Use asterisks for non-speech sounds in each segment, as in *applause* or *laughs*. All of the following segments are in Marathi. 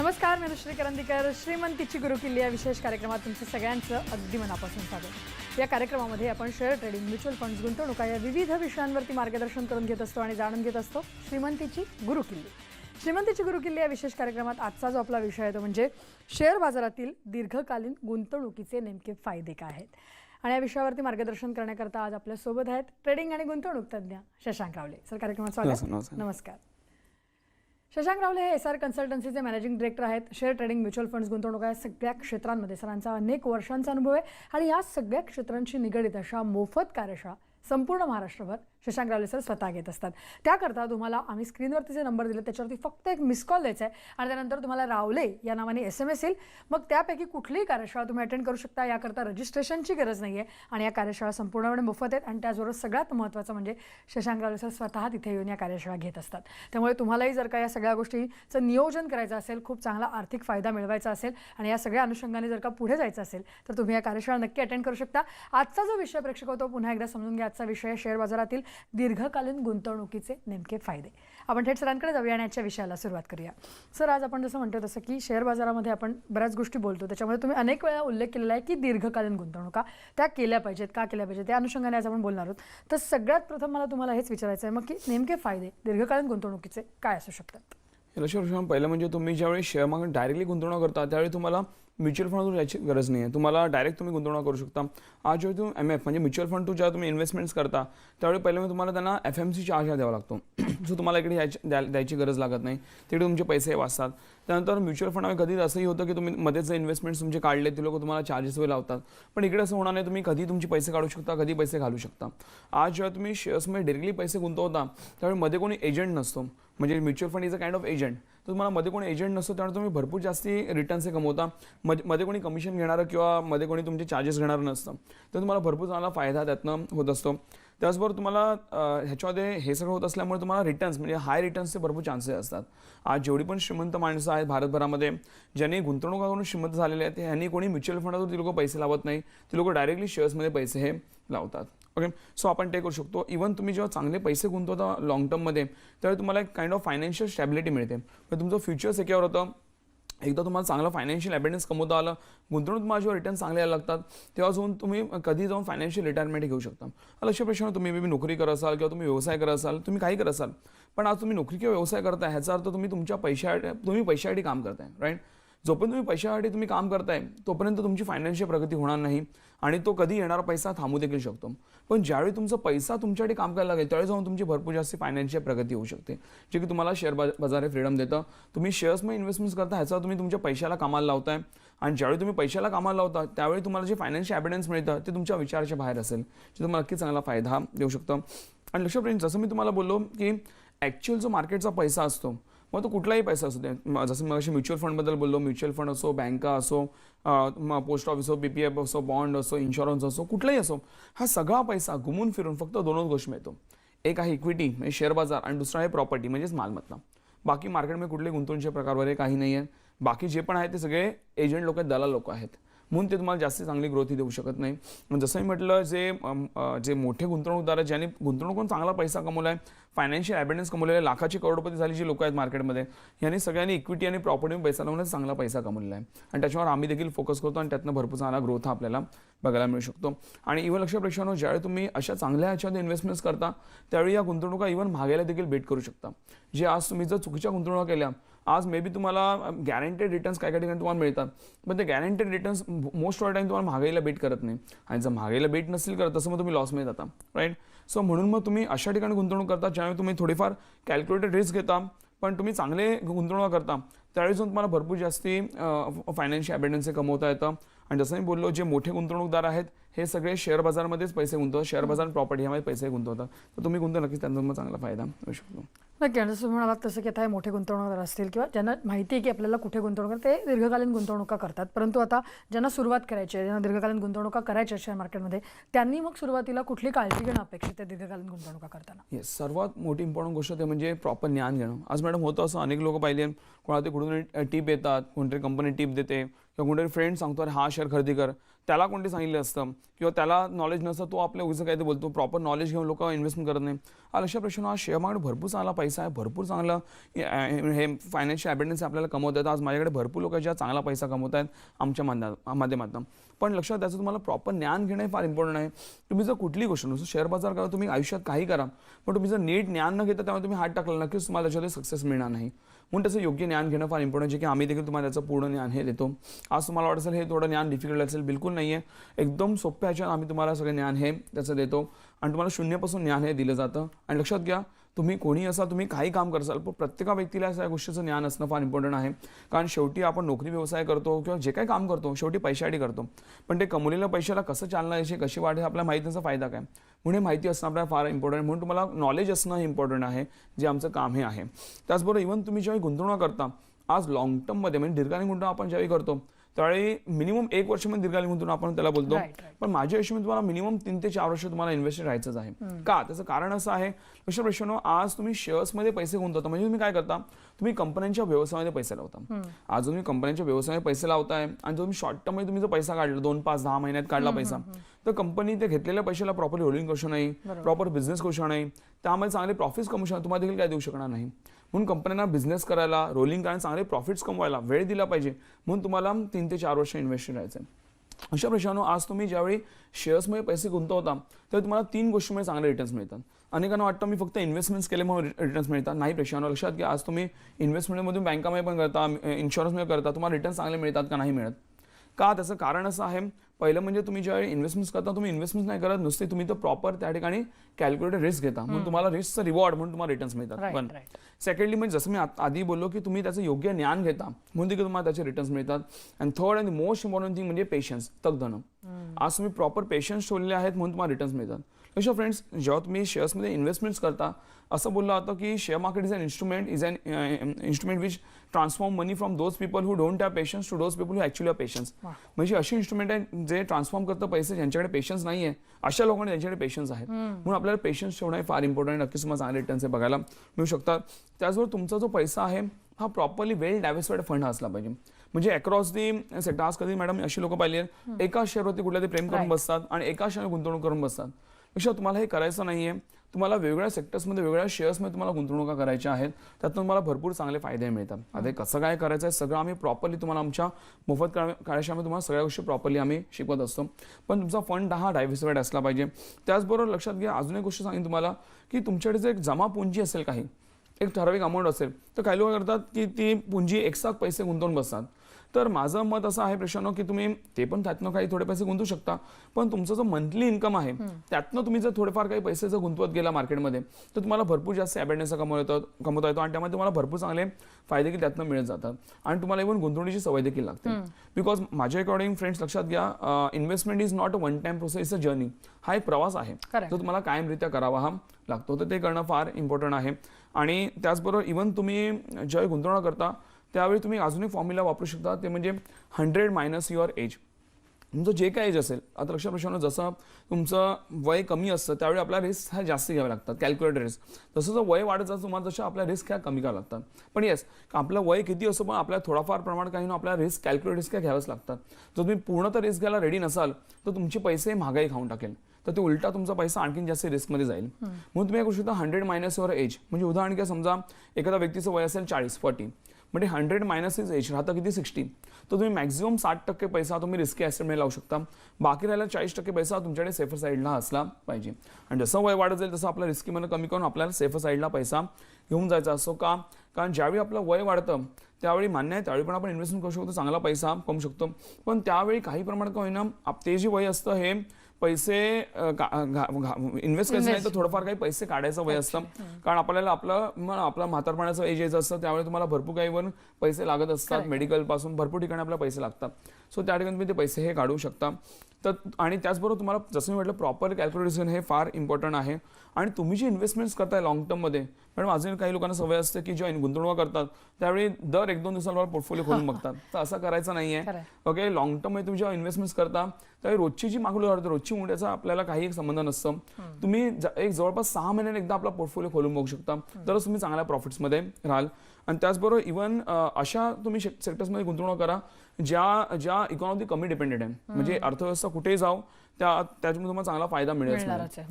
नमस्कार मी ऋषी करंदीकर. श्रीमंतीची गुरुकिल्ली या विशेष कार्यक्रमात तुमचं सगळ्यांचं अगदी मनापासून स्वागत. या कार्यक्रमामध्ये आपण शेअर ट्रेडिंग म्युच्युअल फंड्स गुंतवणुका या विविध विषयांवरती मार्गदर्शन करून घेत असतो आणि जाणून घेत असतो श्रीमंतीची गुरुकिल्ली. श्रीमंतीची गुरुकिल्ली या विशेष कार्यक्रमात आजचा जो आपला विषय आहे तो म्हणजे शेअर बाजारातील दीर्घकालीन गुंतवणुकीचे नेमके फायदे काय आहेत? आणि या विषयावरती मार्गदर्शन करण्याकरता आज आपल्यासोबत आहेत ट्रेडिंग आणि गुंतवणूक तज्ज्ञ शशांक रावले सर कार्यक्रमात स्वागत. नमस्कार. शशांक रावले हे एस आर कन्सल्टन्सीचे मॅनेजिंग डिरेक्टर आहेत. शेअर ट्रेडिंग म्युच्युअल फंड्स गुंतवणूक या सगळ्या क्षेत्रांमध्ये सरांचा अनेक वर्षांचा अनुभव आहे. आणि या सगळ्या क्षेत्रांशी निगडीत अशा मोफत कार्यशाळा संपूर्ण महाराष्ट्रभर शशांक रावले सर स्वतः घेत असतात. त्याकरता तुम्हाला आम्ही स्क्रीनवरती जे नंबर दिले त्याच्यावरती फक्त एक मिस कॉल द्यायचा आहे आणि त्यानंतर तुम्हाला रावले या नावाने एस एम एस येईल. मग त्यापैकी कुठलीही कार्यशाळा तुम्ही अटेंड करू शकता. याकरता रजिस्ट्रेशनची गरज नाही आहे आणि या कार्यशाळा संपूर्णपणे मोफत आहेत आणि त्याचबरोबर सगळ्यात महत्त्वाचं म्हणजे शशांक रावले सर स्वतः तिथे येऊन या कार्यशाळा घेत असतात. त्यामुळे तुम्हालाही जर का या सगळ्या गोष्टीचं नियोजन करायचं असेल खूप चांगला आर्थिक फायदा मिळवायचा असेल आणि या सगळ्या अनुषंगाने जर का पुढे जायचं असेल तर तुम्ही या कार्यशाळा नक्की अटेंड करू शकता. आजचा जो विषय प्रेक्षक होतो पुन्हा एकदा समजून घ्या. आजचा विषय आहे शेअर बाजारातील दीर्घकालीन गुंतवणुकीचे नेमके फायदे. आपण थेट सरांकडे जाऊया आणि आजच्या विषयाला सुरुवात करूया. सर आज आपण जसं म्हणतो तसं की शेअर बाजारामध्ये आपण बऱ्याच गोष्टी बोलतो. त्याच्यामध्ये तुम्ही अनेक वेळा उल्लेख केलेला आहे की दीर्घकालीन गुंतवणुका त्या केल्या पाहिजेत का केल्या पाहिजेत त्या अनुषंगाने आज आपण बोलणार आहोत. तर सगळ्यात प्रथम मला तुम्हाला हेच विचारायचं आहे मग की नेमके फायदे दीर्घकालीन गुंतवणुकीचे काय असू शकतात? लक्ष पहिलं म्हणजे तुम्ही ज्यावेळी शेअर मार्केट डायरेक्टली गुंतवणूक करता त्यावेळी तुम्हाला म्युच्युअल फंडवर याची गरज नाही आहे तुम्हाला डायरेक्ट तुम्ही गुंतवणूक करू शकता. आज जेव्हा तुम्ही एम एफ म्हणजे म्युच्युअल फंड टू जेव्हा तुम्ही इन्व्हेस्टमेंट्स करता त्यावेळी पहिले तुम्हाला त्यांना एफ एम सी चार्ज द्यावा लागतो. *clears throat* सो तुम्हाला इकडे द्या- द्यायची गरज लागत नाही तिकडे तुमचे पैसे वाचतात. त्यानंतर म्युच्युअल फंडामध्ये कधी असंही होतं की तुम्ही मध्येच जे इन्व्हेस्टमेंट्स तुमचे काढले ते लोक तुम्हाला चार्जेस वगैरे लावतात. पण इकडे असं होणार नाही तुम्ही कधी तुमचे पैसे काढू शकता कधी पैसे घालू शकता. आज जेव्हा तुम्ही शेअर्समध्ये डायरेक्टली पैसे गुंतवता त्यावेळी मध्ये कोणी एजंट नसतो. म्हणजे mutual fund is a kind of agent तर तुम्हाला मध्ये कोणी एजंट नसतो त्यामुळे तुम्ही भरपूर जास्ती रिटर्न्स हे कमवता. मध्ये मध्ये कोणी कमिशन घेणारं किंवा मध्ये कोणी तुमचे चार्जेस घेणारं नसतं. तर तुम्हाला भरपूर चांगला फायदा त्यातनं होत असतो. त्याचबरोबर तुम्हाला ह्याच्यामध्ये हे सगळं होत असल्यामुळे तुम्हाला रिटर्न्स म्हणजे हाय रिटर्न्सचे भरपूर चान्सेस असतात. आज जेवढी पण श्रीमंत माणसं आहेत भारतभरामध्ये ज्यांनी गुंतवणुका करून श्रीमंत झालेले आहेत ह्यांनी कोणी म्युच्युअल फंडावर ती लोक पैसे लावत नाही. ती लोक डायरेक्टली शेअर्समध्ये पैसे हे लावतात. ओके सो आपण ते करू शकतो. इवन तुम्ही जेव्हा चांगले पैसे गुंतवता लॉंग टर्ममध्ये त्यावेळी तुम्हाला एक काइंड ऑफ फायनान्शियल स्टॅबिलिटी मिळते. पण तुमचं फ्युचर सिक्युअर होतं. एकदा तुम्हाला चांगलं फायनान्शियल ॲबिडन्स कमवता आलं गुंतवणूक तुम्हाला जेव्हा रिटर्न चांगले यायला लागतात तेव्हा जाऊन तुम्ही कधी जाऊन फायनान्शियल रिटायरमेंट घेऊ शकता. लक्ष प्रश्न तुम्ही मे बी नोकरी करत असाल किंवा तुम्ही व्यवसाय करत असाल तुम्ही काही करत असाल पण आज तुम्ही नोकरी किंवा व्यवसाय करताय ह्याचा अर्थ तुम्ही तुमच्या पैशा तुम्ही पैशासाठी काम करताय राईट जोपर्यंत तुम्ही पैशासाठी तुम्ही काम करताय तोपर्यंत तुमची फायनान्शियल प्रगती होणार नाही आणि तो कधी येणारा पैसा थांबू देखील शकतो. पण ज्यावेळी तुमचा पैसा तुमच्यासाठी काम करायला लागेल त्यावेळी जाऊन तुमची भरपूर जास्त फायनान्शियल प्रगती होऊ शकते. जे की तुम्हाला शेअर बाजार हे फ्रीडम देतं. तुम्ही शेअर्समध्ये इन्व्हेस्टमेंट करता ह्याचा तुम्ही तुमच्या पैशाला कामाला लावताय. आणि ज्यावेळी तुम्ही पैशाला कामाला लावता त्यावेळी तुम्हाला जे फायनान्शियल ॲबिडन्स मिळतं ते तुमच्या विचाराच्या बाहेर असेल जे तुम्हाला नक्की चांगला फायदा देऊ शकतं. आणि लक्षात जसं मी तुम्हाला बोललो की ॲक्च्युअल जो मार्केटचा पैसा असतो मग तो कुठलाही पैसा असू दे. जसं मग म्युच्युअल फंडबद्दल बोललो म्युच्युअल फंड असो बँका असो पोस्ट ऑफिस असो बी पी एफ असो बॉन्ड असो इन्शुरन्स असो कुठलाही असो हा सगळा पैसा घुमून फिरून फक्त दोनच गोष्टी मिळतो. एक आहे इक्विटी म्हणजे शेअर बाजार आणि दुसरा आहे प्रॉपर्टी म्हणजेच मालमत्ता. बाकी मार्केटमध्ये कुठले गुंतवणुकीचे प्रकार वगैरे काही नाही आहे बाकी जे पण आहे ते सगळे एजंट लोक आहेत दलाल लोक आहेत. म्हणून ते तुम्हाला जास्त चांगली ग्रोथी देऊ शकत नाही. जसं मी म्हटलं जे जे मोठे गुंतवणूकदार आहेत ज्यांनी गुंतवणूक चांगला पैसा कमवला आहे फायनान्शियल ॲबिडन्स कमवलेले लाखाची करोडपती झाली जी लोक आहेत मार्केटमध्ये यांनी सगळ्यांनी इक्विटी आणि प्रॉपर्टीमध्ये पैसा लावण्याचा चांगला पैसा कमवलेला आहे. आणि त्याच्यावर आम्ही देखील फोकस करतो आणि त्यातनं भरपूर चांगला ग्रोथ हा आपल्याला बघायला मिळू शकतो. आणि इव्हन लक्ष प्रेक्षकांनो ज्यावेळी तुम्ही अशा चांगल्या ह्याच्यामध्ये इन्व्हेस्टमेंट्स करता त्यावेळी या गुंतवणुका इव्हन महागायला देखील बेट करू शकता. जे आज तुम्ही जर चुकीच्या गुंतवणुका केल्या आज मे बी तुम्हाला गॅरंटेड रिटर्न्स काय काय ठिकाणी तुम्हाला मिळतात. पण ते guaranteed returns most of time तुम्हाला महागाईला बेट करत नाही. आणि जर महागाईला बेट नसेल करत तसं मग तुम्ही लॉसमध्ये जाता राईट सो म्हणून मग तुम्ही अशा ठिकाणी गुंतवणूक करता ज्यावेळी तुम्ही थोडीफार कॅल्क्युलेटेड रिस्क घेता पण तुम्ही चांगले गुंतवणूक करता त्यावेळी जाऊन तुम्हाला भरपूर जास्ती फायनान्शियल ॲबिडन्स कमवता येतं. आणि जसं मी बोललो जे मोठे गुंतवणूकदार आहेत हे सगळे शेअर बाजारमध्येच पैसे गुंतवतात. शेअर बाजार प्रॉपर्टी ह्यामध्ये पैसे गुंतवतात. तर तुम्ही गुंतवू नक्कीच त्यांचा मग चांगला फायदा मिळू शकतो. नक्की आणि जसं तुम्ही म्हणालात तसं की आता हे मोठे गुंतवणूकदार असतील किंवा ज्यांना माहिती आहे की आपल्याला कुठे गुंतवणूक ते दीर्घकालीन गुंतवणुका करतात. परंतु आता ज्यांना सुरुवात करायची आहे ज्यांना दीर्घकालीन गुंतवणुका करायच्या शेअर मार्केटमध्ये त्यांनी मग सुरुवातीला कुठली काळजी घेणं अपेक्षित आहे दीर्घकालीन गुंतवणुका करताना? येस सर्वात मोठी इम्पॉर्टंट गोष्ट ते म्हणजे प्रॉपर ज्ञान घेणं. आज मॅडम होतं असं अनेक लोक पाहिले कोणाला ते कुठून टीप येतात कोणतरी कंपनी टीप देते किंवा कोणतरी फ्रेंड सांगतो अरे हा शेअर खरेदी कर. त्याला कोणते सांगितलं असतं? किंवा त्याला नॉलेज नसतं तो आपल्या उगीचं काय ते बोलतो. प्रॉपर नॉलेज घेऊन लोक इन्व्हेस्टमेंट करत नाही. हा लक्षात प्रश्न हा शेअर मार्केट भरपूर चांगला पैसा आहे भरपूर चांगलं हे फायनान्शियल ॲबिडन्स आपल्याला कमवत आहेत. आज माझ्याकडे भरपूर लोक ज्या चांगला पैसा कमवत आहेत आमच्या माध्या माध्यमातून. पण लक्षात त्याचं तुम्हाला प्रॉपर ज्ञान घेणं फार इम्पॉर्टंट आहे. तुम्ही जर कुठली गोष्ट नुसतं शेअर बाजार करा तुम्ही आयुष्यात काही करा पण तुम्ही जर नीट ज्ञान न घेता त्यामुळे तुम्ही हात टाकला नक्कीच तुम्हाला त्याच्यामध्ये सक्सेस मिळणार नाही. म्हणून त्याचं योग्य ज्ञान घेणं फार इम्पॉर्टंट आहे. की आम्ही देखील तुम्हाला त्याचं पूर्ण ज्ञान हे देतो. आज तुम्हाला वाटत असेल हे थोडं ज्ञान डिफिकल्ट असेल बिलकुल नाही आहे एकदम सोप्या ह्याच्यात आम्ही तुम्हाला सगळं ज्ञान हे त्याचं देतो. आणि तुम्हाला शून्यापासून ज्ञान हे दिलं जातं. आणि लक्षात घ्या तुम्ही कोणी असा तुम्ही काही काम करसाल पण प्रत्येका व्यक्तीला या गोष्टीचं ज्ञान असणं फार इम्पॉर्टंट आहे. कारण शेवटी आपण नोकरी व्यवसाय करतो किंवा जे काही काम करतो शेवटी पैशासाठी करतो. पण ते कमवलेल्या पैशाला कसं चालना याची कशी वाढ हे आपल्याला माहिती त्याचा फायदा काय? म्हणून हे माहिती असणं आपल्याला फार इम्पॉर्टंट म्हणून तुम्हाला नॉलेज असणं हे इम्पॉर्टंट आहे जे आमचं काम हे आहे. त्याचबरोबर इव्हन तुम्ही जेव्हा गुंतवणूक करता आज लॉंग टर्ममध्ये म्हणजे दीर्घकालीन गुंतवणूक आपण ज्यावेळी करतो त्यावेळी मिनिमम एक वर्षामध्ये दीर्घकालीन गुंतवणूक आपण त्याला बोलतो. पण माझ्या हिशोबाने तुम्हाला मिनिमम तीन ते चार वर्ष तुम्हाला इन्व्हेस्टेड राहायचंच आहे. का? त्याचं कारण असं आहे लक्ष प्रश्न आज तुम्ही शेअर्समध्ये पैसे गुंतवता म्हणजे तुम्ही काय करता? तुम्ही कंपन्यांच्या व्यवसायामध्ये पैसे लावता. आज तुम्ही कंपन्यांच्या व्यवसायामध्ये पैसे लावताय आणि तुम्ही शॉर्ट टर्ममध्ये तुम्ही जर पैसा काढला दोन पाच दहा महिन्यात काढला पैसा तर कंपनी ते घेतलेल्या पैशाला प्रॉपर होल्डिंग करू नाही प्रॉपर बिझनेस करू नाही. त्यामुळे चांगले प्रॉफिट्स कमवू शकणार तुम्हाला देखील काय देऊ शकणार नाही. म्हणून कंपन्यांना बिझनेस करायला रोलिंग करायला चांगले प्रॉफिट्स कमवायला वेळ दिला पाहिजे. म्हणून तुम्हाला तीन ते चार वर्ष इन्व्हेस्ट करायचं आहे अशा प्रश्नानं आज तुम्ही ज्यावेळी शेअर्समध्ये पैसे गुंतवता तर तुम्हाला तीन गोष्टीमुळे चांगले रिटर्न्स मिळतात. अनेकांना वाटतं मी फक्त इन्व्हेस्टमेंट्स केल्यामुळे रिटर्न्स मिळतात. नाही प्रश्नानं लक्षात घ्या. आज तुम्ही इन्व्हेस्टमेंटमधून बँकामध्ये पण करता इन्शुरन्समध्ये करता तुम्हाला रिटर्न चांगले मिळतात का नाही मिळत? का त्याचं कारण असं आहे? पहिलं म्हणजे तुम्ही ज्यावेळी इन्व्हेस्टमेंट्स करता तुम्ही इन्व्हेस्टमेंट नाही करत नुसते तुम्ही तर प्रॉपर त्या ठिकाणी कॅल्क्युलेटेड रिस्क घेता. म्हणून तुम्हाला रिस्कचं रिवॉर्ड म्हणून तुम्हाला रिटर्न्स मिळतात. पण. सेकंडली म्हणजे जसं मी आधी बोललो की तुम्ही त्याचं योग्य ज्ञान घेता म्हणून देखील तुम्हाला त्याचे रिटर्न्स मिळतात. And third and most important thing म्हणजे पेशन्स तगधनं आज तुम्ही प्रॉपर पेशन्स ठेवलेले आहेत म्हणून तुम्हाला रिटर्न्स मिळतात. लक्ष फ्रेंड्स जेव्हा तुम्ही शेअर्समध्ये इन्व्हेस्टमेंट्स करता असं बोललं जातं की share market is an instrument is an instrument which transform money from those people who don't have patience to those people who actually patience वाह. म्हणजे अशी इन्स्ट्रुमेंट आहे जे ट्रान्सफॉर्म करतं पैसे ज्यांच्याकडे पेशन्स नाही आहे अशा लोकांना त्यांच्याकडे पेशन्स आहेत म्हणून आपल्याला पेशन्स ठेवणं हे फार इम्पॉर्टंट आहे. नक्कीच तुम्हाला चांगले रिटर्न्स हे बघायला मिळू शकतात. त्याचबरोबर तुमचा जो पैसा आहे हा प्रॉपरली वेल डायव्हर्सिफाईड फंड असला पाहिजे. म्हणजे अक्रॉस दी सेक्टर आज कधी मॅडम अशी लोक पाहिली आहेत एका शेअरवरती कुठल्या ते प्रेम करून. बसतात आणि एका शेअर गुंतवणूक करून बसतात. पेक्षा तुम्हाला हे करायचं नाही आहे तुम्हाला वेगवेगळ्या सेक्टर्समध्ये वेगवेगळ्या शेअर्समध्ये तुम्हाला गुंतवणुका करायच्या आहेत. त्यातून तुम्हाला भरपूर चांगले फायदे मिळतात. आता कसं काय करायचं आहे सगळं आम्ही प्रॉपरली तुम्हाला आमच्या मोफत कार्यशाळेमध्ये तुम्हाला सगळ्या गोष्टी प्रॉपरली आम्ही शिकवत असतो. पण तुमचा फंड हा डायव्हर्सिफाईड असला पाहिजे. त्याचबरोबर लक्षात घ्या अजून एक गोष्ट सांगेन तुम्हाला की तुमच्याकडे जर एक जमा पुंजी असेल काही एक ठराविक अमाऊंट असेल तर काही लोक करतात की ती पुंजी एकसाथ पैसे गुंतवून बसतात. तर माझं मत असं आहे प्रश्न की तुम्ही ते पण त्यातनं काही थोडे पैसे गुंतवू शकता. पण तुमचं जो मंथली इन्कम आहे त्यातनं तुम्ही जर थोडेफार काही पैसे जर गुंतवत गेला मार्केटमध्ये तर तुम्हाला भरपूर जास्त अबॅडनेस कमवता येतो कमवता येतो आणि त्यामध्ये तुम्हाला भरपूर चांगले फायदे देखील त्यातनं मिळत जातात. आणि तुम्हाला इव्हन गुंतवणुकीची सवय देखील लागते. बिकॉज माझ्या अकॉर्डिंग फ्रेंड्स लक्षात घ्या investment is not a one time process is a journey हा एक प्रवास आहे. जो तुम्हाला कायमरित्या करावा हा लागतो. तर ते करणं फार इम्पॉर्टंट आहे. आणि त्याचबरोबर इव्हन तुम्ही ज्यावेळी गुंतवणूक करता त्यावेळी तुम्ही अजून एक फॉर्म्युला वापरू शकता. ते म्हणजे हंड्रेड मायनस युअर एज तुमचं जे काय एज असेल आता लक्षात प्रश्न जसं तुमचं वय कमी असतं त्यावेळी आपल्या रिस्क ह्या जास्त घ्याव्या लागतात कॅल्क्युलेटेड रिस्क जसं जर वय वाढत जातं तुम्हाला तशा आपल्या रिस्क ह्या कमी कराव्या लागतात. पण येस आपलं वय किती असो पण आपल्याला थोडाफार प्रमाणात काही ना आपल्याला रिस्क कॅल्क्युलेट रिस्क घ्याव्याच लागतात. जर तुम्ही पूर्ण तर रिस्क घ्यायला रेडी नसाल तर तुमचे पैसे महागाई खाऊन टाकेल. तर ते उलटा तुमचा पैसा आणखीन जास्त रिस्कमध्ये जाईल. म्हणून तुम्ही करू शकता हंड्रेड मायनस युअर एज म्हणजे उदाहरण घ्या समजा एखाद्या व्यक्तीचं वय असेल चाळीस फॉर्टी म्हणजे हंड्रेड मायनस इज एज राहतं किती? सिक्स्टी. तर तुम्ही मॅक्झिमम साठ टक्के पैसा तुम्ही रिस्की ॲसेटमध्ये लावू शकता. बाकी राहिला चाळीस टक्के पैसा तुमच्याकडे सेफर साईडला असला पाहिजे. आणि जसं वय वाढत जाईल तसं आपल्या रिस्कीमध्ये कमी करून आपल्याला सेफर साईडला पैसा घेऊन जायचा असतो का? कारण ज्यावेळी आपलं वय वाढतं त्यावेळी मान्य आहे त्यावेळी पण आपण इन्व्हेस्टमेंट करू शकतो चांगला पैसा कमवू शकतो. पण त्यावेळी काही प्रमाणात का होईना आप- ते जे वय असतं हे पैसे इन्व्हेस्ट करायचं नाही तर थोडंफार काही पैसे काढायचं वय असतं. कारण आपल्याला आपलं आपलं म्हातारपणाचं एज यायचं असतं त्यावेळी तुम्हाला भरपूर काही वन पैसे लागत असतात. मेडिकलपासून भरपूर ठिकाणी आपल्याला पैसे लागतात. सो त्या ठिकाणी तुम्ही ते पैसे हे काढू शकता. तर आणि त्याचबरोबर तुम्हाला जसं मी म्हटलं प्रॉपर कॅल्क्युलेशन हे फार इम्पॉर्टंट आहे. आणि तुम्ही जे इन्व्हेस्टमेंट्स करताय लॉंग टर्ममध्ये मॅडम अजून काही लोकांना सवय असते की जेव्हा गुंतवणूक करतात त्यावेळी दर एक दोन दिवसांवर पोर्टफोलिओ खोलून बघतात. तर असं करायचं नाहीये. ओके लॉंग टर्ममध्ये तुम्ही जेव्हा इन्व्हेस्टमेंट्स करता त्यावेळी रोजची जी मागणी वाढते रोजची मूल्याचा आपल्याला काही एक संबंध नसतं. तुम्ही एक जवळपास सहा महिन्याने एकदा आपला पोर्टफोलिओ खोलून बघू शकता. तरच तुम्ही चांगल्या प्रॉफिट्समध्ये राहाल. आणि त्याचबरोबर इव्हन अशा तुम्ही सेक्टर्समध्ये गुंतवणूक करा ज्या ज्या इकॉनॉमी कमी डिपेंडेंट आहे. म्हणजे अर्थव्यवस्था कुठेही जाऊ त्या त्याच्यामध्ये तुम्हाला चांगला फायदा मिळेल.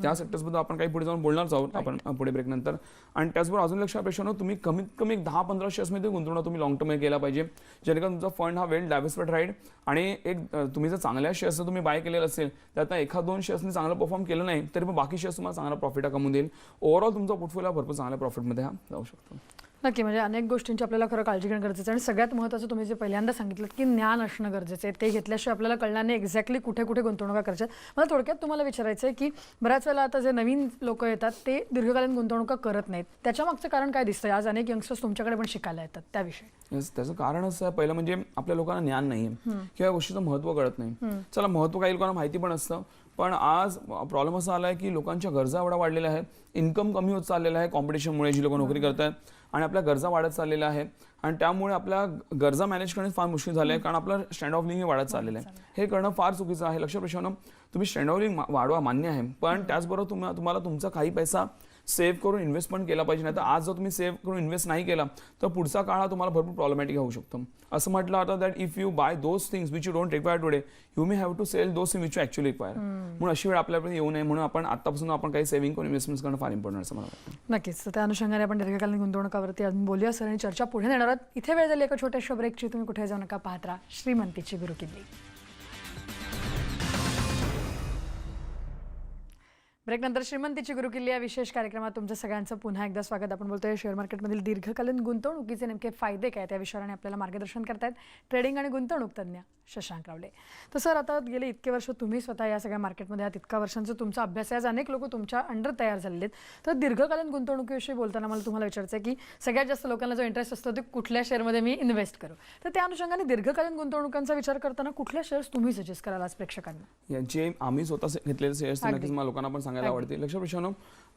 त्या सेक्टर्सबद्दल आपण काही पुढे जाऊन बोलणारच आहोत आपण पुढे ब्रेक नंतर. आणि त्याचबरोबर अजून लक्षात पेक्षा तुम्ही कमीत कमी एक दहा पंधरा शेअर्समध्ये गुंतवणूक तुम्ही लॉंग टर्म केला पाहिजे. जेणेकरून तुमचा फंड हा वेल डायव्हर्सिफाईड राहील. आणि एक तुम्ही जर चांगल्या शेअर्स तुम्ही बाय केलेलं असेल त्यातनं एखाद दोन शेअर्सनी चांगलं परफॉर्म केलं नाही तरी पण बाकी शेअर्स तुम्हाला चांगला प्रॉफिट कमवून देईल. ओव्हरऑल तुमचा पोर्टफोलिओ भरपूर चांगल्या प्रॉफिटमध्ये हा जाऊ शकतो. नक्की म्हणजे अनेक गोष्टींची आपल्याला खरं काळजी घेणं गरजेचं आहे. आणि सगळ्यात महत्त्वाचं तुम्ही जे पहिल्यांदा सांगितलं की ज्ञान असणं गरजेचं आहे. ते घेतल्याशिवाय आपल्याला कळणार नाही एक्झॅक्टली कुठे कुठे गुंतवणुका करायच्या. मला थोडक्यात तुम्हाला विचारायचं आहे की बऱ्याच वेळेला आता जे नवीन लोक येतात ते दीर्घकालीन गुंतवणुका करत नाहीत. त्याच्या मागचं कारण काय दिसतंय? आज अनेक यंगस्टर्स तुमच्याकडे पण शिकायला येतात त्याविषयी. त्याचं कारण असं आहे पहिलं म्हणजे आपल्या लोकांना ज्ञान नाही आहे किंवा गोष्टीचं महत्त्व कळत नाही. चला महत्त्व काही लोकांना माहिती पण असतं. पण आज प्रॉब्लेम असा आला आहे की लोकांच्या गरजा एवढा वाढलेल्या आहेत. इन्कम कमी होत चाललेलं आहे कॉम्पिटिशनमुळे जी लोक नोकरी करत आहेत आणि आपल्या गरजा वाढत चाललेल्या आहेत. आणि त्यामुळे आपल्या गरजा मॅनेज करणे फार मुश्किल झालं आहे कारण आपलं स्टँड ऑफ हे वाढत चाललेलं आहे. हे करणं फार चुकीचं आहे. लक्ष प्रश्न तुम्ही स्टँड ऑफ लिव्हिंग वाढवा मान्य आहे. पण त्याचबरोबर तुम्हाला तुम्हाला तुमचा काही पैसा सेव्ह करून इन्व्हेस्ट पण केला पाहिजे नाही तर आज जर तुम्ही सेव्ह करून इन्व्हेस्ट नाही केला तर पुढचा काळ हा तुम्हाला भरपूर प्रॉब्लेमॅटिक होऊ शकतो. असं म्हटलं आता that if you buy those things which you don't require today you may have to sell those thing which you actually require म्हणून अशी वेळ आपल्याकडे येऊ नये म्हणून आपण आतापासून आपण काही सेव्हिंग करून इन्व्हेस्टमेंट करणं फार इम्पॉर्टंट असं मला वाटतं. नक्कीच. तर त्या अनुषंगाने आपण दीर्घकालीन गुंतवणुकावरती अजून बोलूया. सर आणि चर्चा पुढे नेणार आहोत. इथे वेळ झाली एका छोट्याशा ब्रेकची तुम्ही कुठे जाऊ नका पाहत राहा. श्रीमंतीची गुरुकिल्ली. ब्रेकनंतर श्रीमंतीची गुरुकिल्ली या विशेष कार्यक्रमात तुमचं सगळ्यांचं पुन्हा एकदा स्वागत. आपण बोलतोय शेअर मार्केटमधील दीर्घकालीन गुंतवणुकीचे नेमके फायदे काय त्या विषयाने आपल्याला मार्गदर्शन करतायत. ट्रेडिंग आणि गुंतवणूक तज्ज्ञ शशांक रावले. तर सर आता गेले इतके वर्ष तुम्ही स्वतः या सगळ्या मार्केटमध्ये आहात इतका वर्षांचा तुमचा अभ्यास आहे. आज अनेक लोक तुमच्या अंडर तयार झालेले आहेत. तर दीर्घकालीन गुंतवणुकीविषयी बोलताना मला तुम्हाला विचारायचं आहे की सगळ्यात जास्त लोकांना जो इंटरेस्ट असतो ते कुठल्या शेअरमध्ये मी इन्व्हेस्ट करू? तर त्या अनुषंगाने दीर्घकालीन गुंतवणुकांचा विचार करताना कुठल्या शेअर्स तुम्ही सजेस्ट कराल आज प्रेक्षकांना? यांचे आम्ही स्वतः घेतलेले शेअर्स. नक्कीच मला लोकांना पण सांगायला. आवडते लक्ष प्रश्न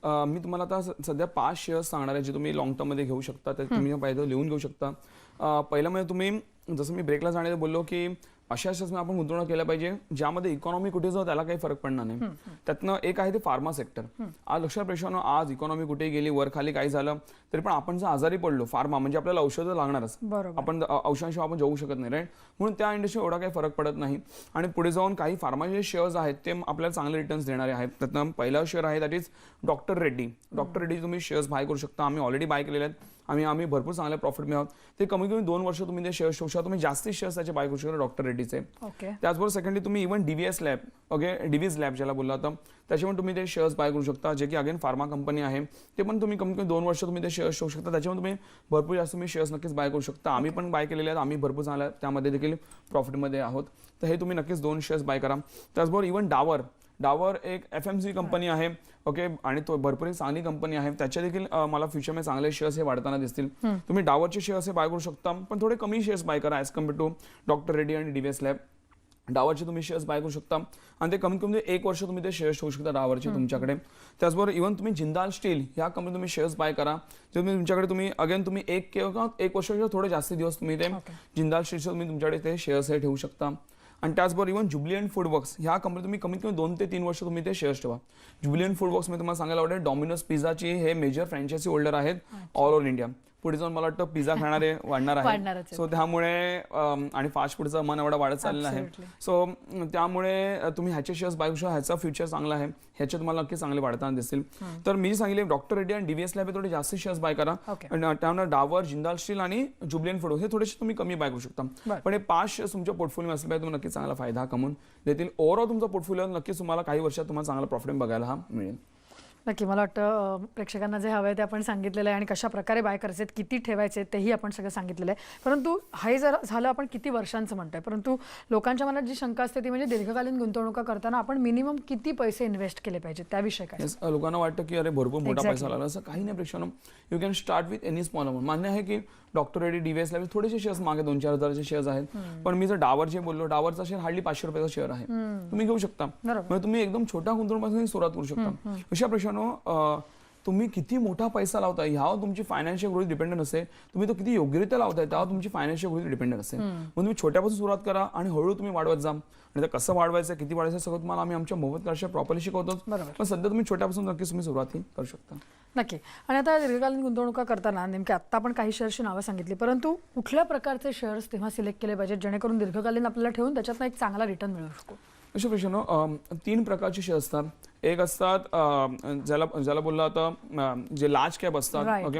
मी तुम्हाला आता सध्या पाच शेअर्स सांगणार आहे जे तुम्ही लॉंग टर्ममध्ये घेऊ शकता. ते तुम्ही पाहिजे लिहून घेऊ शकता. अं, पहिलं म्हणजे तुम्ही जसं मी ब्रेकला जाण्याचं बोललो की अशा शेअर्समध्ये आपण गुंतवणूक केल्या पाहिजे ज्यामध्ये इकॉनॉमी कुठे जाऊ त्याला काही फरक पडणार नाही. त्यातनं एक आहे ते फार्मा सेक्टर आज लक्षात प्रश्न आज इकॉनॉमी कुठे गेली वर खाली काही झालं तरी पण आपण जर आजारी पडलो फार्मा म्हणजे आपल्याला औषधं लागणारच. आपण औषधाशिवाय आपण जाऊ शकत नाही राईट म्हणून त्या इंडस्ट्री एवढा काही फरक पडत नाही. आणि पुढे जाऊन काही फार्माचे शेअर्स आहेत ते आपल्याला चांगले रिटर्न्स देणारे आहेत. त्यातनं पहिला शेअर आहे that is doctor Reddy doctor Reddy तुम्ही शेअर्स बाय करू शकता. आम्ही ऑलरेडी बाय केलेले आहेत. आम्ही आम्ही भरपूर चांगल्या प्रॉफिट मिळावत ते कमी कमी दोन वर्ष तुम्ही ते शेअर्स ठेवू शकता तुम्ही जास्तीत शेअर्स त्याचे बाय करू शकता डॉक्टर रेड्डीचे. त्याचबरोबर सेकंडली तुम्ही even Divi's lab okay Divi's lab ज्याला बोलला होता. त्याच्यामध्ये तुम्ही ते शेअर्स बाय करू शकता. जे की अगेन फार्मा कंपनी आहे. ते पण तुम्ही कमी कमी दोन वर्ष तुम्ही ते शेअर्स ठेवू शकता. त्याच्यामध्ये तुम्ही भरपूर जास्त तुम्ही शेअर्स नक्कीच बाय करू शकता. आम्ही पण बाय केलेले आहेत. आम्ही भरपूर चांगल्या त्यामध्ये देखील प्रॉफिटमध्ये आहोत. तर हे तुम्ही नक्कीच दोन शेअर्स बाय करा. त्याचबरोबर इव्हन डावर डावर एक एफ एम सी कंपनी आहे ओके आणि तो भरपूर एक चांगली कंपनी आहे. त्याच्या देखील मला फ्युचरमध्ये चांगले शेअर्स हे वाढताना दिसतील. तुम्ही डावरचे शेअर्स हे बाय करू शकता पण थोडे कमी शेअर्स बाय करा. As compare to doctor Reddy आणि डीव्हीएस लॅब डावरचे तुम्ही शेअर्स बाय करू शकता. आणि ते कमीत कमी एक वर्ष तुम्ही ते शेअर्स ठेवू शकता डावरचे तुमच्याकडे. त्याचबरोबर इव्हन तुम्ही जिंदाल स्टील ह्या कंपनी तुम्ही शेअर्स बाय करा. जे तुम्ही तुमच्याकडे तुम्ही अगेन तुम्ही एक किंवा एक वर्षाच्या थोडे जास्त दिवस तुम्ही ते. जिंदाल स्टीलचे तुम्ही तुमच्याकडे ते शेअर्स हे ठेवू शकता. आणि त्याचबरोबर इव्हन जुबलियन फूड वर्क्स ह्या कंपनी तुम्ही कमीत कमी दोन ते तीन वर्ष तुम्ही ते शेअर्स ठेवा. जुबलियन फूड वर्क्स मी तुम्हाला सांगायला आवडेल डॉमिनोज पिझ्झाची हे मेजर फ्रँचायसी होल्डर आहेत ऑल ओव्हर इंडिया पुढे जाऊन मला वाटतं पिझ्झा खाणारे *laughs* वाढणार आहे. सो त्यामुळे आणि फास्ट फूडचं मन एवढा वाढत चाललेलं आहे. सो त्यामुळे तुम्ही ह्याचे शेअर्स बाय शकता. ह्याचा फ्युचर चांगला आहे. ह्याचे तुम्हाला नक्की चांगले वाढताना दिसतील. तर मी सांगितले डॉक्टर रेड्डी आणि डीव्हीएस लॅब थोडे जास्त शेअर्स बाय करा. त्यामुळे डावर जिंदाल स्टील आणि जुबलियन फूड हे थोडेसे तुम्ही कमी बाय करू शकता. पण हे पाच शेअर्स तुमच्या पोर्टफोलिओ असले पाहिजे तुम्ही नक्की चांगला फायदा कमवून देतील. ओव्हरऑल तुमचा पोर्टफोलिओ नक्कीच तुम्हाला काही वर्षात तुम्हाला चांगला प्रॉफिट बघायला हा मिळेल. नक्की मला वाटतं प्रेक्षकांना जे हवं आहे ते आपण सांगितलेलं आहे आणि कशा प्रकारे बाय करायचे किती ठेवायचे तेही आपण सगळं सांगितलेलं आहे. परंतु हे जर झालं आपण किती वर्षांचं म्हणतोय? परंतु लोकांच्या मनात जी शंका असते ती म्हणजे दीर्घकालीन गुंतवणुका करताना आपण मिनिमम किती पैसे इन्व्हेस्ट केले पाहिजेत? त्याविषयी काय? लोकांना वाटतं की अरे भरपूर मोठा. पैसा लागला. असं काही नाही प्रेक्षण you can start with any small amount मान्य आहे की डॉक्टर रेडी डीव्हीएस लॅब थोडेसे शेअर्स मागे दोन चार हजाराचे शेअर्स आहेत. पण मी जर डावरचे बोललो डावरचा शेअर हार्डली पाचशे रुपयाचा शेअर आहे. तुम्ही घेऊ शकता. म्हणजे तुम्ही एकदम छोट्या गुंतवणुकीपासून सुरुवात करू शकता. अशा प्रश्न तुम्ही किती मोठा पैसा लावताय? ह्यावर तुमची फायनान्शियल ग्रोथ डिपेंडंट असते. तुम्ही तो किती योग्यरित्या लावताय त्यावर तुमची फायनान्शियल ग्रोथ डिपेंडंट असते. मग तुम्ही छोट्यापासून सुरुवात करा आणि हळूहळू तुम्ही वाढवत जा. आणि ते कसं वाढवायचं किती वाढवायचं सगळं तुम्हाला आम्ही आमच्या मोफत कार्य प्रॉपरली शिकवतो. पण सध्या तुम्ही छोट्यापासून नक्कीच तुम्ही सुरुवात करू शकता. नक्की. आणि आता दीर्घकालीन गुंतवणुका करताना नेमक्या आत्ता आपण काही शेअर्सची नावं सांगितली. परंतु कुठल्या प्रकारचे शेअर्स तेव्हा सिलेक्ट केले पाहिजेत जेणेकरून दीर्घकालीन आपल्याला ठेवून त्याच्यातनं एक चांगला रिटर्न मिळू शकतो अशा प्रश्न तीन प्रकारचे शेअर असतात. एक असतात ज्याला ज्याला बोललं अं, जे लार्ज कॅप असतात ओके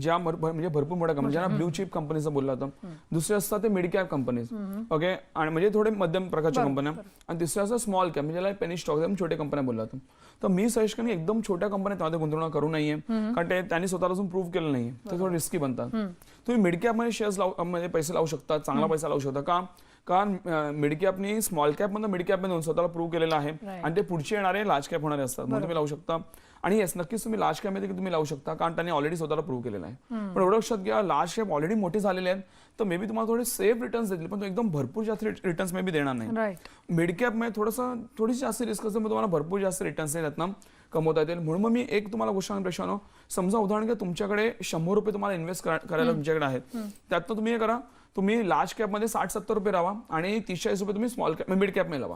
ज्या म्हणजे भरपूर मोठ्या कंपनी ज्यांना ब्ल्यू चिप कंपनीचं बोललं होतं दुसरे असतात ते मिड कॅप कंपनीज ओके आणि म्हणजे थोडे मध्यम प्रकारच्या कंपन्या आणि तिसरे असतात स्मॉल कॅप म्हणजे पेनी स्टॉक छोट्या कंपन्या बोलला होतं तर मी करेन एकदम छोट्या कंपन्या त्यामध्ये गुंतवणूक करू नये कारण ते त्यांनी स्वतःला अजून प्रूव्ह केलं नाही ते थोडं रिस्की बनतात. तुम्ही मिड कॅपमध्ये शेअर्स लावू मध्ये पैसे लावू शकता चांगला पैसा लावू शकता. का? कारण मिड कॅपनी स्मॉल कॅप मधून मिड कॅपमध्ये स्वतःला प्रूव्ह केलेलं आहे. आणि ते पुढचे येणारे लार्ज कॅप होणारे असतात. म्हणून तुम्ही लावू शकता. आणि येस नक्कीच तुम्ही लार्ज कॅपमध्ये तुम्ही लावू शकता. कारण त्यांनी ऑलरेडी स्वतःला प्रूव्ह केलेलं आहे. पण एवढं लक्षात घ्या लार्ज कॅप ऑलरेडी मोठे झालेले आहेत. तर मे बी तुम्हाला थोडे सेफ रिटर्न्स देतील पण तो एकदम भरपूर जास्त रिटर्न्स मे बी देणार नाही. मिड कॅपमध्ये थोडंसं थोडीशी जास्त रिस्क असते मग तुम्हाला भरपूर जास्त रिटर्न्स त्यातनं कमवता येतील. म्हणून मग मी एक तुम्हाला गोष्ट प्रश्न समजा उदाहरण घ्या तुमच्याकडे शंभर रुपये तुम्हाला इन्व्हेस्ट करायला तुमच्याकडे आहेत. त्यातनं तुम्ही हे करा तुम्ही लार्ज कॅपमध्ये साठ सत्तर रुपये राहा आणि तीस चाळीस रुपये तुम्ही स्मॉल कॅप मिड कॅपमध्ये लावा.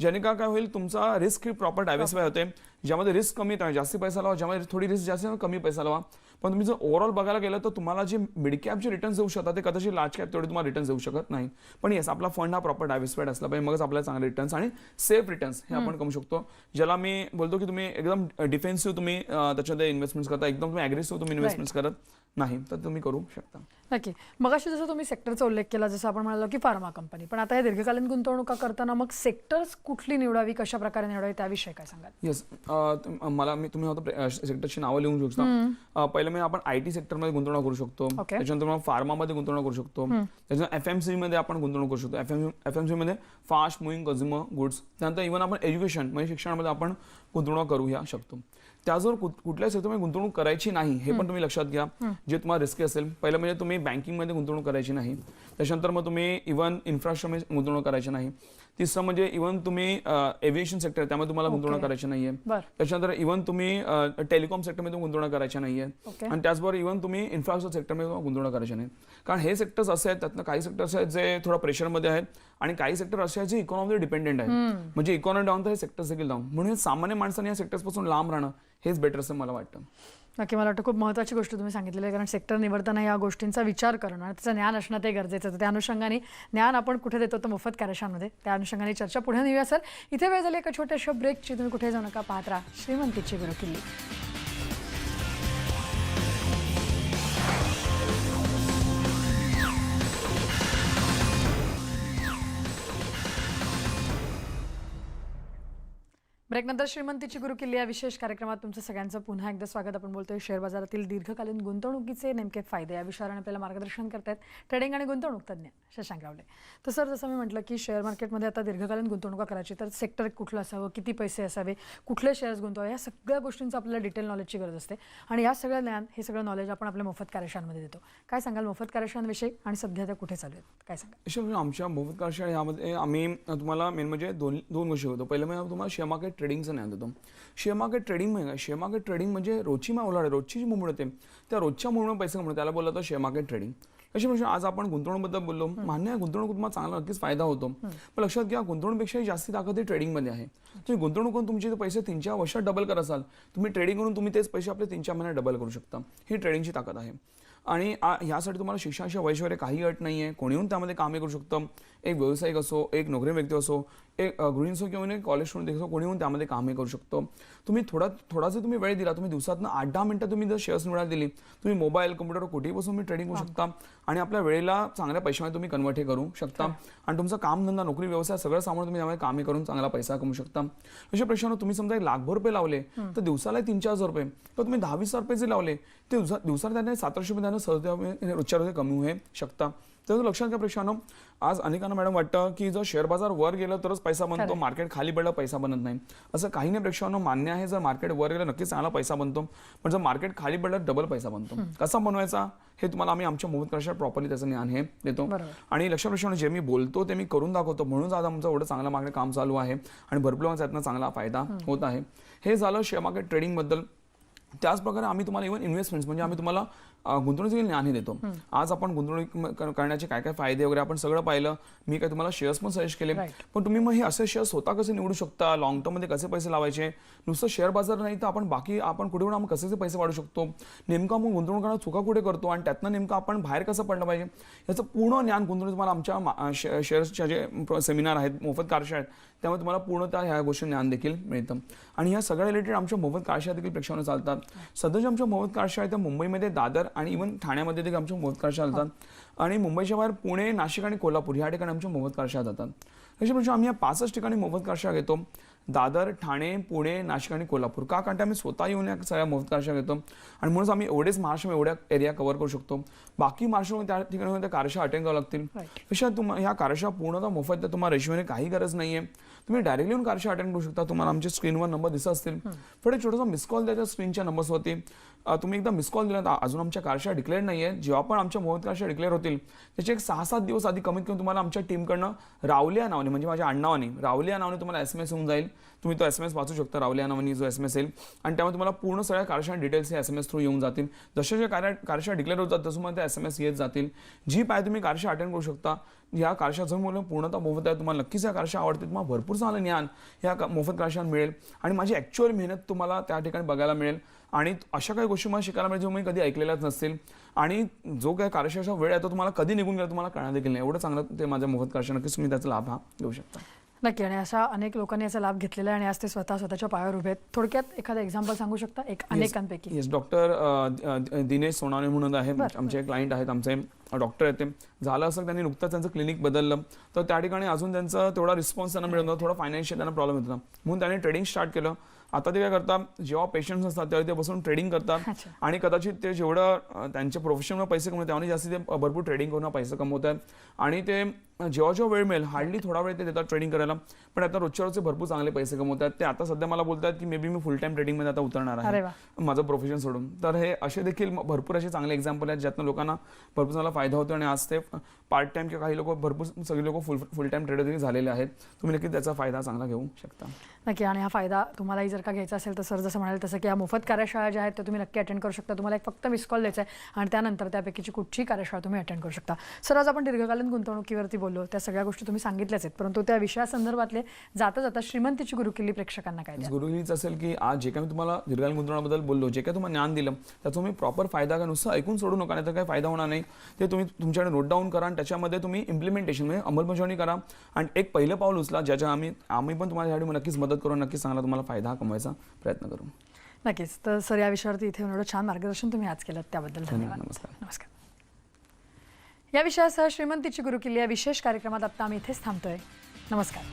ज्याने का काय होईल तुमचा रिस्क प्रॉपर डायव्हर्सिफाय होते. ज्यामध्ये रिस्क कमी जास्ती पैसा लावा ज्यामध्ये थोडी रिस्क जास्त कमी पैसा लावा. पण तुम्ही जर ओव्हरऑल बघायला गेलं तर तुम्हाला जे मिड कॅप जे रिटर्न्स देऊ शकतात ते कदाचित लार्ज कॅप तेवढे तुम्हाला रिटर्न्स देऊ शकत नाही. पण येस आपला फंड हा प्रॉपर डायव्हर्सिफाईड असला पाहिजे मगच आपल्याला चांगले रिटर्न्स आणि सेफ रिटर्न्स हे आपण करू शकतो. ज्याला मी बोलतो की तुम्ही एकदम डिफेन्सिव्ह तुम्ही त्याच्यामध्ये इन्व्हेस्टमेंट करता एकदम तुम्ही अग्रेसिव्ह तुम्ही इन्व्हेस्टमेंट करत. नाही तर तुम्ही करू शकता. नक्की. मगाशी जसं तुम्ही सेक्टरचा उल्लेख केला जसं आपण म्हणालो की फार्मा कंपनी पण आता या दीर्घकालीन गुंतवणुका करताना मग सेक्टर्स कुठली निवडावी कशा प्रकारे निवडावी त्याविषयी काय सांगाल? येस मला मी तुम्ही आता सेक्टरची नावं लिहून शकता. पहिलं मी आपण आय टी सेक्टरमध्ये गुंतवणूक करू शकतो. Okay. त्याच्यानंतर मग फार्मामध्ये गुंतवणूक करू शकतो. त्याच्यानंतर एफ एममध्ये आपण गुंतवणूक करू शकतो. F M F M C मध्ये फास्ट मुव्हिंग कन्झ्युमर गुड्स त्यानंतर इव्हन आपण एज्युकेशन म्हणजे शिक्षणामध्ये आपण गुंतवणूक करू या शकतो. त्याचबरोबर कुठ- कुठल्या सेक्टरमध्ये गुंतवणूक करायची नाही हे पण तुम्ही लक्षात घ्या जे तुम्हाला रिस्की असेल. पहिलं म्हणजे तुम्ही बँकिंगमध्ये गुंतवणूक करायची नाही. त्याच्यानंतर मग तुम्ही इव्हन इन्फ्रास्ट्रक्चरमध्ये गुंतवणूक करायची नाही. तिसरं म्हणजे इव्हन तुम्ही एव्हिएशन सेक्टर त्यामध्ये तुम्हाला गुंतवणूक. करायची नाहीये. त्याच्यानंतर इव्हन तुम्ही टेलिकॉम सेक्टरमध्ये गुंतवणूक करायच्या नाहीये. आणि त्याचबरोबर इव्हन तुम्ही इन्फ्रास्ट्रक्चर सेक्टरमध्ये गुंतवणूक करायची नाही. कारण हे सेक्टर्स असे आहेत त्यातनं काही सेक्टर्स आहेत जे थोडा प्रेशरमध्ये आहेत आणि काही सेक्टर असे आहेत जे इकॉनॉमीवर डिपेंडेंट आहेत. म्हणजे इकॉनॉमी डाऊन तर हे सेक्टर्स देखील डाऊन म्हणून सामान्य माणसाने या सेक्टर्सपासून लांब राहणं हेच बेटर असं मला वाटतं. नक्की मला वाटतं खूप महत्त्वाची गोष्ट तुम्ही सांगितलेली आहे कारण सेक्टर निवडताना या गोष्टींचा विचार करणं आणि त्याचं ज्ञान असणं ते गरजेचं आहे. तर त्या अनुषंगाने ज्ञान आपण कुठे देतो तर मोफत कार्यशामध्ये त्या अनुषंगाने चर्चा पुढे नेऊया सर. इथे वेळ झाली एका छोट्याशा ब्रेकची तुम्ही कुठे जाऊ नका पाहत राहा. श्रीमंतीची गुरुकिल्ली ब्रेकनंतर श्रीमंतीची गुरुकिल्ली या विशेष कार्यक्रमात तुमचं सगळ्यांचं पुन्हा एकदा स्वागत. आपण बोलतोय शेअर बाजारातील दीर्घकालीन गुंतवणुकीचे नेमके फायदे. या विषयावर आपल्याला मार्गदर्शन करतायत ट्रेडिंग आणि गुंतवणूक तज्ज्ञ शशांक रावले तर सर जसं मी म्हटलं की शेअर मार्केटमध्ये आता दीर्घकालीन गुंतवणुका करायची तर सेक्टर कुठलं असावं किती पैसे असावे कुठले शेअर्स गुंतवावे या सगळ्या गोष्टींचं आपल्याला डिटेल नॉलेजची गरज असते. आणि या सगळं ज्ञान हे सगळं नॉलेज आपण आपल्या मोफत कार्यशाळांमध्ये देतो. काय सांगाल मोफत कार्यशाळांविषयी आणि सध्या त्या कुठे चालू आहेत? काय सांगाल? आमच्या मोफत कार्यशाळा यामध्ये आम्ही तुम्हाला मेन म्हणजे दोन दोन गोष्टी होतो पहिलं म्हणजे तुम्हाला शेअर मार्केट ट्रेडिंगचं ज्ञान देतो शेअर मार्केट ट्रेडिंग म्हणजे काय शेअर मार्केट ट्रेडिंग म्हणजे रोजची मा ओलाड रोजची जी मुवमेंट होते त्या रोजच्या मुवमेंट पैसे कमवतो त्याला बोललं तर शेअर मार्केट ट्रेडिंग अशी म्हणजे आज आपण गुंतवणूकबद्दल बोललो. मान्य आहे गुंतवणूक तुम्हाला चांगला नक्कीच फायदा होतो. पण लक्षात घ्या गुंतवणूकपेक्षा जास्ती ताकद ही ट्रेडिंगमध्ये आहे. तुम्ही गुंतवणूक करून तुमचे पैसे तीन चार वर्षात डबल करत असाल तुम्ही ट्रेडिंग करून तुम्ही तेच पैसे आपले तीन चार महिन्यात डबल करू शकता. ही ट्रेडिंगची ताकद आहे. आणि ह्यासाठी तुम्हाला शिक्षणाशिवाय वयश वगैरे काही अट नाही आहे कोणीहून त्यामध्ये कामे करू शकतं? एक व्यावसायिक असो एक नोकरी व्यक्ती असो एक गृहिणी असो किंवा एक कॉलेज स्टुडंट असो कोणीहून त्यामध्ये कामे करू शकतो? तुम्ही थोडा थोडा जर तुम्ही वेळ दिला तुम्ही दिवसातनं आठ दहा मिनिटं तुम्ही जर शेअर्स निवडायला दिली तुम्ही मोबाईल कम्प्युटर कुठेही बसून तुम्ही ट्रेडिंग करू शकता. आणि आपल्या वेळेला चांगल्या पैशामध्ये तुम्ही कन्वर्ट हे करू शकता. आणि तुमचं काम धंदा नोकरी व्यवसाय सगळं सामान तुम्ही त्यामध्ये कामे करून चांगला पैसा कमवू शकता. अशा प्रश्नानं तुम्ही समजा एक लाखभर रुपये लावले तर दिवसाला तीन चार हजार रुपये. तर तुम्ही दहा वीस हजार रुपये जे लावले ते दिवसा दिवसाला त्याने सातशे रुपये त्यानं सहज रोजच्या रोज कमवू हे शकता. तर लक्षात घ्या प्रश्नानं आज अनेकांना मॅडम वाटतं की जर शेअर बाजार वर गेलं तरच पैसा बनतो. मार्केट खाली पडलं पैसा बनत नाही. असं काही नाही प्रेक्षकांना मान्य आहे जर मार्केट वर गेलं नक्कीच चांगला पैसा बनतो. पण जर मार्केट खाली पडलं डबल पैसा बनतो. कसा बनवायचा हे तुम्हाला आम्ही आमच्या मोबाईल कशा प्रॉपरली त्याचं ज्ञान हे देतो. आणि लक्ष प्रश्न जे मी बोलतो ते मी करून दाखवतो. म्हणून आज आमचं एवढं चांगलं मार्केट काम चालू आहे आणि भरपूर लोकांचा यातनं चांगला फायदा होत आहे. हे झालं शेअर मार्केट ट्रेडिंगबद्दल. त्याचप्रकारे आम्ही तुम्हाला इव्हन इन्व्हेस्टमेंट्स म्हणजे आम्ही तुम्हाला अ, गुंतवणुकीचे ज्ञानही देतो. आज आपण गुंतवणूक करण्याचे काय काय फायदे वगैरे आपण सगळं पाहिलं. मी काय तुम्हाला शेअर्स पण सजेस्ट केले. पण तुम्ही मग हे असे शेअर स्वतः कसे निवडू शकता? लॉंग टर्ममध्ये कसे पैसे लावायचे? नुसतं शेअर बाजार नाही तर आपण बाकी आपण कुठे कुठे आपण कसे पैसे वाढू शकतो. नेमकं आपण गुंतवणूक करण्यात चुका कुठे करतो आणि त्यातनं नेमकं आपण बाहेर कसं पडलं पाहिजे? याचं पूर्ण ज्ञान गुंतवणूक तुम्हाला आमच्या शेअर्सच्या जे सेमिनार आहेत मोफत कारशा आहेत त्यामुळे तुम्हाला पूर्णतः ह्या गोष्टी ज्ञान देखील मिळतं. आणि ह्या सगळ्या रिलेटेड आमच्या मोफत कारशा देखील प्रेक्षाने चालतात. सध्याच्या आमच्या मोफत आहेत त्या मुंबईमध्ये दादर आणि इव्हन ठाण्यामध्ये देखील आमच्या मोफत कारशा चालतात आणि मुंबईच्या बाहेर पुणे नाशिक आणि कोल्हापूर ह्या ठिकाणी आमच्या मोफत कारशा जातात. त्याच्यापेक्षा आम्ही या पाचच ठिकाणी मोफत कारशा घेतो. दादर ठाणे पुणे नाशिक आणि कोल्हापूर. का? कारण आम्ही स्वतः येऊन या सगळ्या मोफत कारशा घेतो. आणि म्हणूनच आम्ही एवढेच महाराष्ट्र एवढ्या एरिया कव्हर करू शकतो. बाकी महाराष्ट्रामध्ये त्या ठिकाणी त्या कारशा अटेंड करावं लागतील. Right. पेक्षा तुम ह्या कारशा पूर्णतः मोफत आहे तुम्हाला रेशोने काही गरज नाही आहे तुम्ही डायरेक्टली येऊन कारशा अटेंड करू शकता. तुम्हाला आमच्या स्क्रीनवर नंबर दिसत असतील. एक छोटासा मिस कॉल द्यायचा स्क्रीनच्या नंबर्सवरती तुम्ही एकदा मिस कॉल दिला अजून आमच्या कारशा डिक्लेअर नाही आहे जेव्हा पण आमच्या मोफत कारशा डिक्लेअर होतील त्याचे एक सहा सात दिवस आधी कमीत कमी तुम्हाला आमच्या टीमकडनं रावल्या नावाने म्हणजे माझ्या अण्णावाने रावल्या नावाने तुम्हाला एस एम एस होऊन जाईल. तुम्ही तो एस एम एस वाचू शकता रावल्या नावाने जो एस एम एस येईल. आणि त्यामुळे तुम्हाला पूर्ण सगळ्या कारशा डिटेल्स हे एस एम एस थ्रू येऊन जातील. जसे जे कार्या कारशा डिक्लेअर होतात तसं मला त्या एस एम एस येत जातील. जी पाय तुम्ही कारशा अटेंड करू शकता या कारशाचं मुलं पूर्णतः मोफत आहे. तुम्हाला नक्कीच या कारशा आवडते तुम्हाला भरपूर चांगलं ज्ञान ह्या मोफत कारशात मिळेल. आणि माझी ॲक्च्युअल मेहनत तुम्हाला त्या ठिकाणी बघायला मिळेल. आणि अशा काही गोष्टी मला शिकायला मिळेल जो मी कधी ऐकलेल्याच नसतील. आणि जो काही कारशाचा वेळ आहे तो तुम्हाला कधी निघून गेला तुम्हाला कळणार देखील नाही. एवढं चांगलं ते माझ्या मोफत कारशा नक्कीच तुम्ही त्याचा लाभ हा घेऊ शकता. नक्की. आणि अशा अनेक लोकांनी याचा लाभ घेतलेला आहे आणि आज ते स्वतः स्वतःच्या पायावर उभे आहेत. थोडक्यात एखादं एक्झाम्पल सांगू शकता? एक अनेकांपैकी. येस डॉक्टर दिनेश सोनाने म्हणून आहे आमचे क्लायंट आहेत आमचे डॉक्टर आहेत ते. झालं असं त्यांनी नुकतंच त्यांचं क्लिनिक बदललं. तर त्या ठिकाणी अजून त्यांचा तेवढा रिस्पॉन्स त्यांना मिळत नव्हता थोडा फायनान्शियल त्यांना प्रॉब्लेम होता म्हणून त्यांनी ट्रेडिंग स्टार्ट केलं. आता ते काय करतात जेव्हा पेशंट्स असतात त्यावेळी ते बसून ट्रेडिंग करतात. आणि कदाचित ते जेवढं अ, त्यांचे प्रोफेशनल पैसे कमवतात त्यामध्ये जास्त ते भरपूर ट्रेडिंग करून पैसे कमवत आहेत आणि ते जेव्हा जेव्हा वेळ मिळेल हार्डली थोडा वेळ ते देतात ट्रेडिंग करायला. पण आता रोजच्या रोजचे भरपूर चांगले पैसे कमवतात. ते आता सध्या मला बोलतात की may be me full time ट्रेडिंगमध्ये आता उतरणार आहे. माझं प्रोफेशन सोडून. तर हे असे देखील भरपूर असे चांगले एक्झाम्पल आहेत ज्यातनं लोकांना भरपूर चांगला फायदा होतो आणि आज ते पार्ट टाइम किंवा काही लोक भरपूर सगळे लोक फुल फुल टाइम ट्रेडर झालेले आहेत. तुम्ही नक्की त्याचा फायदा चांगला घेऊ शकता. नक्की. आणि हा फायदा तुम्हालाही जर का घ्यायचा असेल तर सर जसं म्हणाल तसं की या मोफत कार्यशाळा ज्या आहेत त्या तुम्ही नक्की अटेंड करू शकता. तुम्हाला एक फक्त मिस कॉल द्यायचा आहे आणि त्यानंतर त्यापैकीची कुठची कार्यशाळा तुम्ही अटेंड करू शकता. सर आज आपण दीर्घकालीन गुंतवणुकीवरती बोललो. त्या सगळ्या गोष्टी तुम्ही सांगितल्याच आहेत. परंतु त्या विषयासंदर्भातले जाता जाता श्रीमंतीची गुरुकिल्ली प्रेक्षकांना काय द्या असेल की आज जे काही मी तुम्हाला दीर्घकालीन गुंतवणुकीबद्दल बोललो जे काही तुम्हाला ज्ञान दिलं त्याचा तुम्ही प्रॉपर फायदा का नुसतं ऐकून सोडू नका नाही तर काही फायदा होणार नाही. ते तुम्ही तुमच्याकडे नोट डाऊन करा आणि त्याच्यामध्ये तुम्ही इम्प्लिमेंटेशन म्हणजे अंमलबजावणी करा. आणि एक पहिलं पाऊल उचला ज्याच्या आम्ही आम्ही पण तुम्हाला यासाठी नक्कीच मदत करू नक्कीच चांगला तुम्हाला फायदा कमवायचा प्रयत्न करू. नक्कीच. तर सर या विषयावरती इथे एवढं छान मार्गदर्शन तुम्ही आज केलं त्याबद्दल धन्यवाद. नमस्कार. नमस्कार. या विषयासह श्रीमंतीची गुरुकिल्ली या विशेष कार्यक्रमात आता आम्ही इथेच थांबतोय. नमस्कार.